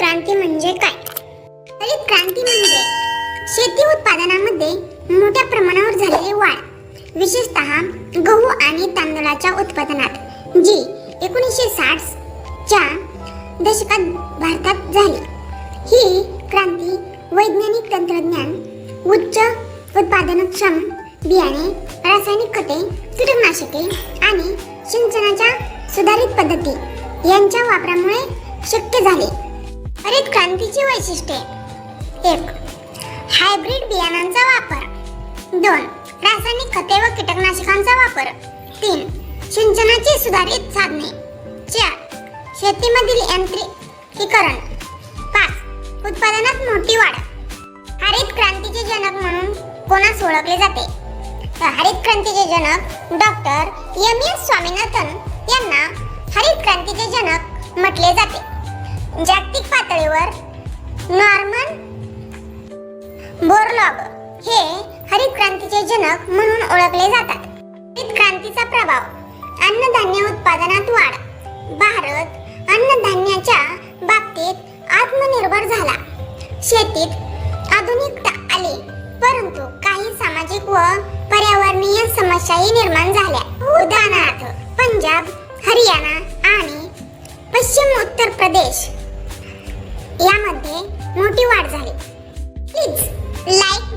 क्रांती म्हणजे काय? हरित क्रांती म्हणजे शेती उत्पादनामध्ये मोठ्या प्रमाणावर झालेली वाढ. विशेषतः गहू आणि तांदळाच्या उत्पादनात जी एकोणीसशे साठच्या दशकात भारतात झाली. ही क्रांती वैज्ञानिक तंत्रज्ञान उच्च उत्पादनक्षम बियाणे रासायनिक खते कीटकनाशके आणि सिंचनाच्या सुधारित पद्धती यांच्या वापरामुळे शक्य झाले. पसंतीची वैशिष्ट्ये. एक हायब्रिड बियाणांचा वापर. दोन रासायनिक खते व कीटकनाशकांचा वापर. तीन सिंचनाची सुधारित साधने. चार शेतीमधील यांत्रिकीकरण. पाच उत्पादनात मोठी वाढ. हरित क्रांतीचे जनक म्हणून कोणास ओळखले जाते? हरित क्रांतीचे जनक डॉक्टर एम एस स्वामीनाथन यांना हरित क्रांतीचे जनक म्हटले जाते. जागतिक पातळीवर नॉर्मन बोरलॉग हे हरित क्रांतीचे जनक म्हणून ओळखले जातात. हरित क्रांतीचा प्रभाव अन्नधान्य उत्पादनात वाढ. भारत अन्नधान्याच्या बाबतीत आत्मनिर्भर झाला. शेतीत आधुनिकता आली परंतु काही सामाजिक व पर्यावरणीय समस्याही निर्माण झाल्या. उदाहरणार्थ पंजाब हरियाणा आणि पश्चिम उत्तर प्रदेश यामध्ये मोठी वाढ झाली. Please like